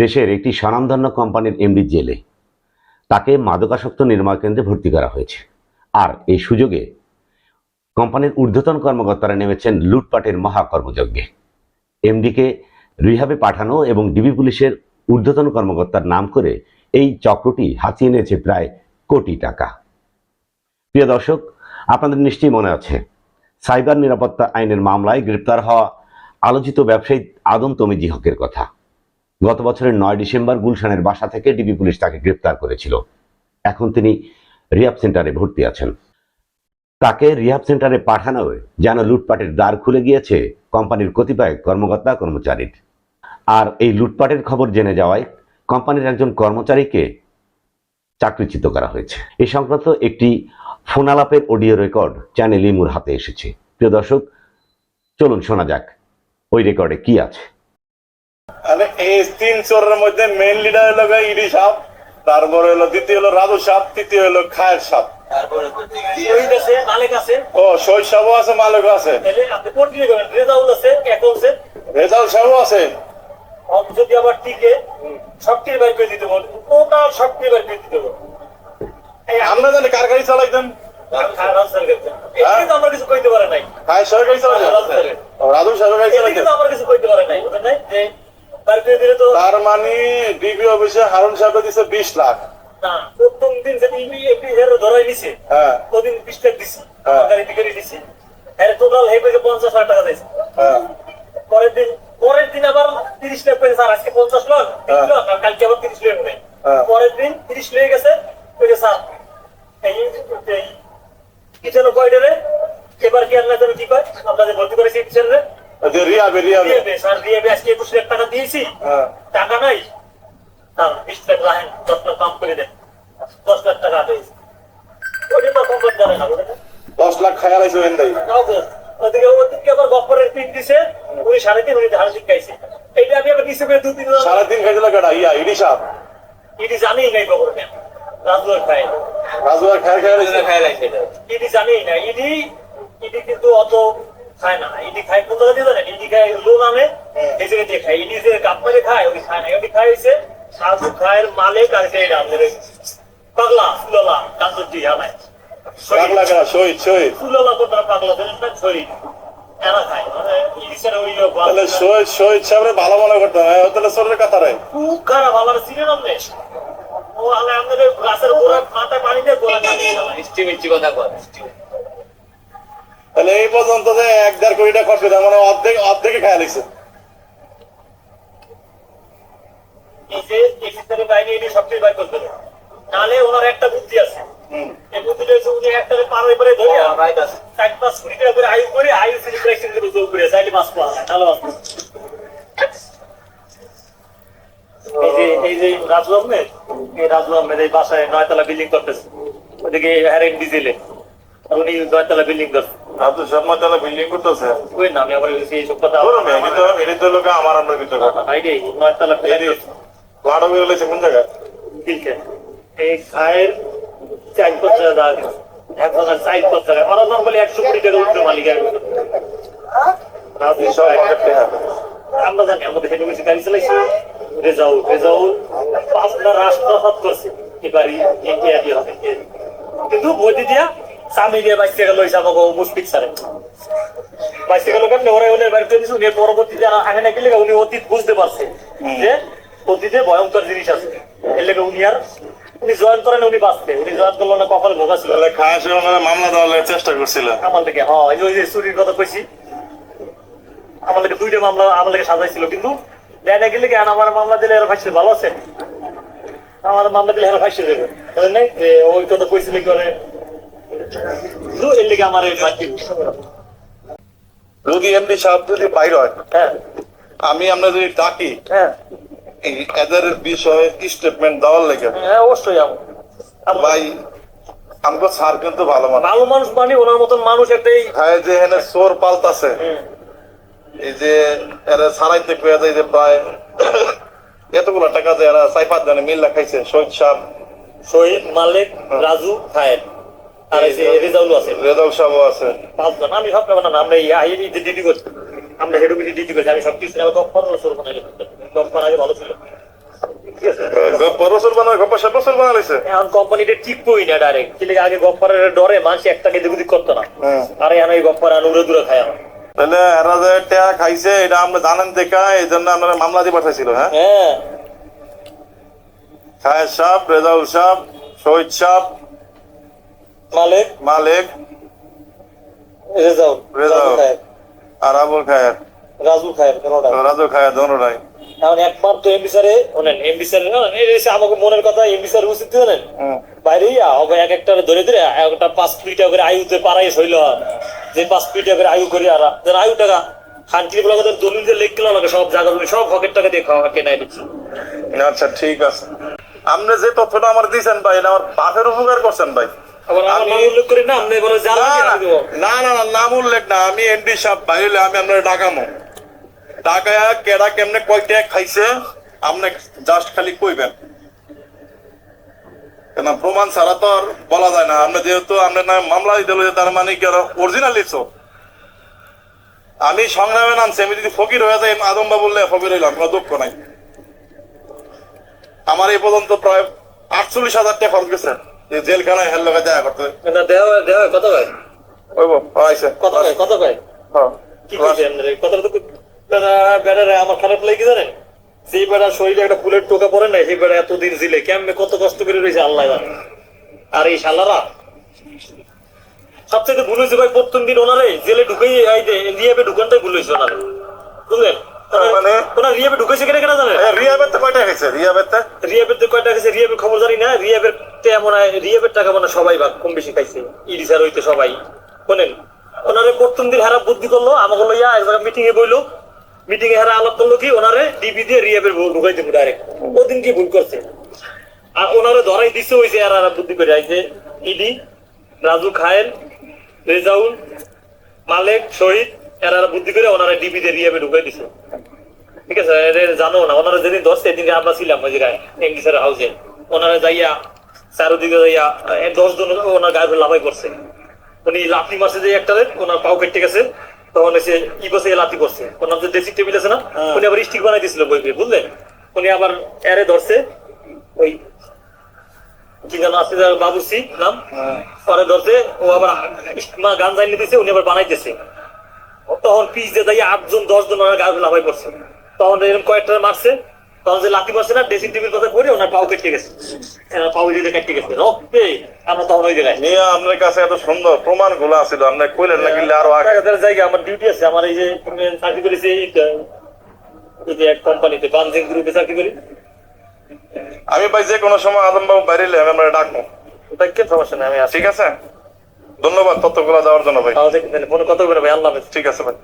দেশের একটি স্বনামধন্য কোম্পানির এমডি জেলে। তাকে মাদকাসক্ত নির্মাণ কেন্দ্রে ভর্তি করা হয়েছে। আর এই সুযোগে কোম্পানির ঊর্ধ্বতন কর্মকর্তারা নেমেছেন লুটপাটের মহাকর্মযজ্ঞে। এমডিকে রিহাবে পাঠানো এবং ডিবি পুলিশের ঊর্ধ্বতন কর্মকর্তার নাম করে এই চক্রটি হাতিয়ে নিয়েছে প্রায় কোটি টাকা। প্রিয় দর্শক, আপনাদের নিশ্চয়ই মনে আছে, সাইবার নিরাপত্তা আইনের মামলায় গ্রেপ্তার হওয়া আলোচিত ব্যবসায়ী আদম তমিজি হকের কথা। গত বছরের নয় ডিসেম্বর গুলশানের বাসা থেকে ডিবি পুলিশ তাকে গ্রেপ্তার করেছিল। এখন তিনি রিহাব সেন্টারে ভর্তি আছেন। তাকে রিহাব সেন্টারে পাঠানো যেন লুটপাটের দ্বার খুলে গিয়েছে কোম্পানির কতিপয় কর্মকর্তা কর্মচারীর। আর এই লুটপাটের খবর জেনে যাওয়ায় কোম্পানির একজন কর্মচারীকে চাকরিচ্যুত করা হয়েছে। এই সংক্রান্ত একটি ফোনালাপের অডিও রেকর্ড চ্যানেল ইমুর হাতে এসেছে। প্রিয় দর্শক, চলুন শোনা যাক, ওই রেকর্ডে কি আছে। এই তিন চোরের মধ্যে মেইন লিডার হলো ইডি সাপ তারপরে হলো দ্বিতীয় হলো রাজু সাপ তৃতীয় হলো খায়ের সাপ ও আছে মালিক আছে? রেজাউল আছে আছে? যদি আবার টিকে বাইর করে দিতে বল টোটাল সবটির বাইর করে দিতে বল। আমরা জানি কার গাড়ি চালাইতেন খারাপ স্যার তো আমরা কিছু কইতে পারে নাই। রাজু সাহেব তো আমরা কিছু কইতে পারে নাই বুঝলেন যে তার মানে ডিবি অফিসে হারুন সাহেব দিছে বিশ লাখ। প্রথম দিন যে ইবি একটি হেরো ধরাই নিছে হ্যাঁ। ওদিন বিশ লাখ দিছি হ্যাঁ। গাড়ি টিকে দিছি। এর টোটাল হে পেয়ে পঞ্চাশ লাখ টাকা দিয়েছে। হ্যাঁ। পরের দিন পরের দিন আবার তিরিশ লাখ পেয়েছে স্যার আজকে পঞ্চাশ লাখ তিরিশ। লাখ আর কালকে আবার তিরিশ লাখ নেই। পরের দিন তিরিশ লেগে গেছে পেয়েছে স্যার এই কি যেন কয়টারে এবার কি আল্লাহ যেন কি কয়? যে ভর্তি করেছি টিচারে যে রিয়াবে রিয়াবে রিয়াবে স্যার রিয়াবে আজকে একুশ লাখ টাকা দিয়েছি। হ্যাঁ। টাকা নাই। স্যার বিশ লাখ রাখেন দশ লাখ কম করে দেন। দশ লাখ টাকা পেয়েছি ওইটা তো কম করে না দশ লাখ খায়া ওদিকে ওদিকে আবার গপ্পরের পিন দিছে। উনি সাড়ে তিন উনি ধান শিখাইছে এইটা আমি আবার করে দু তিন সাড়ে তিন খাইতে লাগাটা ইয়া ইডি সাহেব ইডি জানেই নাই কেন? রাজুয়ার খায়। রাজু আর খায় খায়া লাইছে। ইডি জানেই না। ইডি ইডি কিন্তু অত খায় না। ইডি খায় কোথাও দিয়ে জানেন ইডি খায় এই জায়গায় দিয়ে খায়। ইডি যে কাপ মেরে খায় ওই খায় না। ওই খায় হয়েছে সাধু খায়ের মালিক আর সেই ওই পাগলা ফুললা কান্দুজি হানায় লাখ লাখ শহীদ শহীদ। ফুললা কোথাও পাগলা না খায়। মানে ইডি তাহলে শহীদ ভালো মনে করতাম হ্যাঁ। তাহলে চোরের কথা রে খুব খারাপ আমার ও আলে আমাদের গাছের গোড়া মাথায় পানি দিয়ে গোড়া কাটিয়ে কথা কর তাহলে এই পর্যন্ত যে এক দেড় কোটি টাকা খরচ করে মানে অর্ধেক অর্ধেকে খায়া লাইছে। এই যে এই সিস্টেমের বাইরে এনে সবচেয়ে বাইর করতে হবে। নাহলে ওনার একটা বুদ্ধি আছে। এই বুদ্ধিটা হচ্ছে উনি একটা পার হয়ে পরে ধরে চার পাঁচ কোটি টাকা করে আয়ু করে আয়ু সেলিব্রেশন করে জোর করে চাইলে মাছ পাওয়া যায় তাহলে মাছ এই যে এই যে রাজু আহমেদ এই রাজু আহমেদ এই বাসায় নয়তলা বিল্ডিং করতেছে। ওদিকে হ্যারেন ডিজেলে আর উনি নয়তলা বিল্ডিং করছে। আব্দুল সাহেব তাহলে বিল্ডিং করতেছে। ওই নামে আবার এই সব কথা। মেয়ে, এটি তো এটি তো লোক আমার আপনার ভিতরে কথা ভাই রে কোন জায়গায়? দিলকে এই খায়ের চার দাগ চার ওরা নর্মালি একশো কোটি টাকা উঠবে মালিক এই। আমরা জানি আমাদের হেঁটে বেশি গাড়ি চালাইছি। রেজাউল রেজাউল আপনার রাষ্ট্রপাত করছে। এবারই ইন্ডিয়া দিয়ে হবে। কিন্তু মোদি দিয়া স্বামী দিয়ে বাইশ টাকা লইছে আমাকে মুশফিক স্যারে বাইশ টাকা লোকের ওরা উনি বাড়িতে দিয়েছে উনি পরবর্তীতে আগে না গেলে উনি অতীত বুঝতে পারছে যে অতীতে ভয়ঙ্কর জিনিস আছে। এর লেগে উনি আর উনি জয়েন করেন উনি বাঁচতে। উনি জয়েন করল না কপালে ভোগা ছিল। তাহলে খায়া সে মামলা দেওয়ার চেষ্টা করছিল। আমার থেকে হ্যাঁ ওই যে চুরির কথা কইছি আমার থেকে দুইটা মামলা আমার থেকে সাজাইছিল কিন্তু দেয় না গেলে কেন আমার মামলা দিলে এরা ফাঁসি ভালো আছে। আমার মামলা দিলে এরা ফাঁসি দেবে। ওই কথা কইছিল কি করে এর লেগে আমার এই বাকি যদি এমডি সাহেব যদি বাইর হয় হ্যাঁ। আমি আমরা যদি ডাকি। হ্যাঁ। এদের বিষয়ে স্টেটমেন্ট দেওয়ার লেগে। হ্যাঁ অবশ্যই ভাই স্যার কিন্তু ভালো মানে ভালো মানুষ মানে ওনার মতন মানুষ একটাই। খায় যে এখানে চোর পাল্টাছে এই যে এরা সারাইতে পেয়ে যায় যে প্রায় এতগুলো টাকা যে এরা পাঁচ জনে মিল খাইছে শহীদ সাহেব। শহীদ মালিক রাজু খায়ের আর যে রেজাউল আছে। রেজাল সাহেব আছে। পাঁচজন। আমি সব না না আমরা এই ডিউটি করছি। আমরা হেড অফিসে ডিউটি করছি। আমি সব কিছু আমার দশ পনেরো বছর ওখানে গেছি। দশ পনেরো আগে ভালো ছিল। ঠিক আছে? গপ্পর রসুল বানায় গপ্পর সাহেব রসুল বানা লাইছে। এখন কোম্পানিটা ঠিক কই না ডাইরেক্ট কিন্তু আগে গপ্পারের ডরে মানুষ একটা কেজি করতো না। আর এই গপ্পার উড়ে দূরে খায় আমার তাহলে এরা যে টেয়া খাইছে এটা আমরা জানেন দেখা এই জন্য আপনারা মামলা দিয়ে পাঠাইছিল হ্যাঁ? হ্যাঁ। সাহ রেজাউল সাহ শহীদ সাহ মালিক। মালিক। রেজাউল। রেজাউল। আর আবুল খায়ের। রাজু খায়ের কোনোটা রাজু খায়ের দোনোটাই এখন একমাত্র এমবি স্যারে শোনেন এমবি স্যার যে আমাকে মনের কথা এমবি স্যার জানেন বাইরে ইয়া, হবে এক একটা ধরে ধরে একটা পাঁচ কোটি টাকা করে আয়ুতে পারাই হইল যে পাঁচ কোটি টাকা করে আয়ু করি আর যেন আয়ু টাকা। খানকির বলা কথা দলিল যে লেখ আমাকে সব জায়গা সব হকের টাকা দিয়ে খাওয়া কেনাই দিচ্ছি। আচ্ছা ঠিক আছে। আপনি যে তথ্যটা আমার দিয়েছেন ভাই এটা আমার বাপের উপকার করছেন ভাই। আমি- নাম উল্লেখ করি না না, না, না না না নাম উল্লেখ না আমি এনডি সাহেব বাইরে আমি আপনার ডাকামো। ডাকায়া কেডা কেমনে কয়টা খাইছে আপনি জাস্ট খালি কইবেন। কেন প্রমাণ ছাড়া তো আর বলা যায় না। আপনি যেহেতু আপনার নামে মামলা দিতে হলো, তার মানে কি অরিজিনাল লিখছো? আমি সংগ্রামে নামছি আমি যদি ফকির হয়ে যাই আদম্বা বললে ফকির হইলাম কোনো দুঃখ নাই। আমার এই পর্যন্ত প্রায় আটচল্লিশ হাজার টাকা খরচ গেছে জেলখানায় হেল লগে দেখা করতে। না দেহ দেহ কত ভাই? ওই আইছে কত ভাই কত ভাই? হ্যাঁ। কি কইছে আপনারা? কথাটা তো বেড়া আমার খারাপ লাগে জানেন? সেই বেড়া শরীরে একটা ফুলের টোকা পড়ে না সেই বেড়া এতদিন ছিলে কেমনে কত কষ্ট করে রয়েছে আল্লাহ জানে। আর এই শালারা? সবচেয়ে ভুল হয়েছে ভাই প্রথম দিন ওনারে জেলে ঢুকেই রিয়াবে ঢুকানটাই ভুল হয়েছে ওনারে। বুঝলেন? মানে? ওনার রিয়াবে ঢুকেছে কেন কেন জানেন এ, রিয়া বেতে কয়টা গেছে রিয়া বেতে রিয়াবের তো কয়টা গেছে রিয়াবের খবর জানি না রিয়াবের তে মনে হয় রিয়াবের টাকা মনে সবাই ভাগ, কম বেশি খাইছে। ইডি হইতে সবাই। শোনেন, ওনারে প্রথম দিন হারা বুদ্ধি করল, আমাকে লইয়া এক মিটিং এ বইলো। মিটিং এ হারা আলাপ করল কি, ওনারে ডিবি দিয়ে রিয়াবের ঢুকাই দেবো ডাইরেক্ট ওদিন কি ভুল করছে? আর ওনারে ধরাই দিছে হয়েছে আর আর বুদ্ধি করে আইছে ইডি, রাজু খায়ের রেজাউল, মালেক, শহীদ, এরা বুদ্ধি করে ওনারা ডিবি দিয়ে রিয়াবে ঢুকাই দিছে। ঠিক আছে জানো না, ওনারা যেদিন ধরছে সেদিন আমরা ছিলাম ওই জায়গায় এমডি হাউসে ওনারা যাইয়া চারোদিকে যাইয়া দশ জন ওনার গায়ে লাফাই করছে উনি লাফি মারছে যে একটা ওনার পাও কেটে গেছে। তখন এসে কি বসে করছে ওনার যে ড্রেসিং টেবিল আছে না উনি আবার স্টিক বানাই দিয়েছিল বুঝলেন উনি আবার এরে ধরছে ওই কি যেন আছে বাবুসি নাম? পরে ধরছে ও আবার মা গান জানিয়ে দিছে উনি আবার বানাইতেছে তখন পিস দিয়ে যাই আটজন দশজন ওনার গায়ে লাফাই পড়ছে। তখন এরকম কয়েকটা মারছে তখন যে লাঠি মারছে না ড্রেসিং টেবিল কথা পরে ওনার পাও কেটে গেছে। পাও দিয়ে কেটে গেছে। রক্তে আমরা তখন ওই জায়গায়। নিয়ে আপনার কাছে এত সুন্দর প্রমাণগুলো আছিল আপনি কইলেন না কিনলে আরও আগে? জায়গা আমার ডিউটি আছে। আমার এই যে চাকরি করেছি এই যে এক কোম্পানিতে বানজিং গ্রুপে চাকরি করি। আমি ভাই যে কোনো সময় আদম বাবু বাইরে এলে আমি আপনার ডাকবো। কেন সমস্যা নেই আমি ঠিক আছে? ধন্যবাদ তথ্যগুলো দেওয়ার জন্য ভাই। তাহলে কথা বলে ভাই? আল্লাহ ঠিক আছে ভাই।